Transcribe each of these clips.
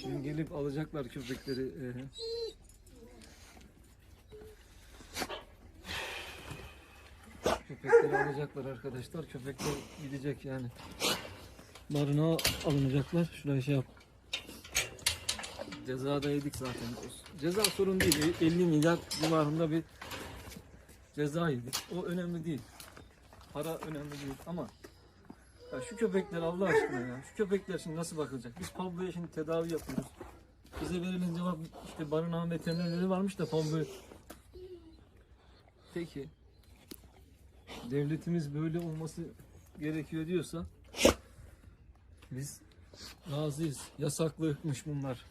Şimdi gelip alacaklar köpekleri. Köpekleri alacaklar arkadaşlar. Köpekler gidecek yani. Barınağa alınacaklar. Şuraya şey yap. Ceza da yedik zaten. Ceza sorun değil. 50 milyar civarında bir ceza yedik. O önemli değil. Para önemli değil ama ya şu köpekler Allah aşkına ya. Şu köpekler şimdi nasıl bakılacak? Biz Pablo'ya şimdi tedavi yapıyoruz. Bize verilen cevap işte barınağın veterinerleri varmış da Pablo Peki devletimiz böyle olması gerekiyor diyorsa biz razıyız. Yasaklı ırkmış bunlar.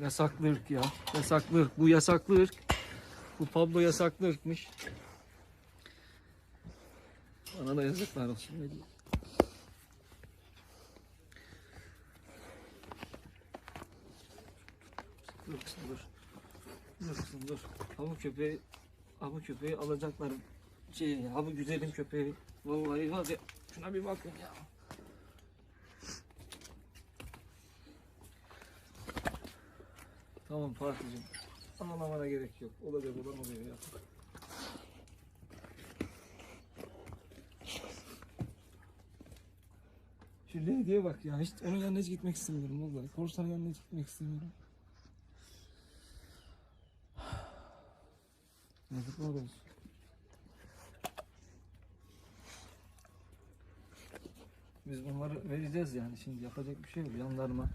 Yasaklı ırk ya. Yasaklı ırk. Bu yasaklı ırk. Bu Pablo yasaklı ırkmış. Bana da yazıklar olsun. Ne diyeyim. Dur dur. Dur dur. Bu köpeği, bu köpeği alacaklar. Şey, bu güzelim köpeği. Vallahi ya. Şuna bir bakın ya. Tamam Fatih'cim. Ağlamana gerek yok. Olacak olan oluyor ya. Şu Lady'ye bak ya. Hiç onun yanına hiç gitmek istemiyorum vallahi. Korsanın yanına hiç gitmek istemiyorum. Yazıklar olsun. Biz bunları vereceğiz yani şimdi yapacak bir şey yok. Yanlarına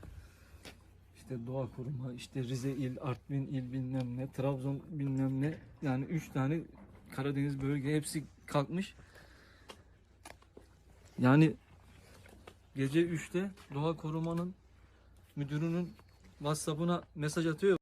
işte doğa koruma, işte Rize il, Artvin il bilmem ne, Trabzon bilmem ne. Yani üç tane Karadeniz bölge hepsi kalkmış. Yani gece 3'te doğa korumanın müdürünün WhatsApp'ına mesaj atıyor.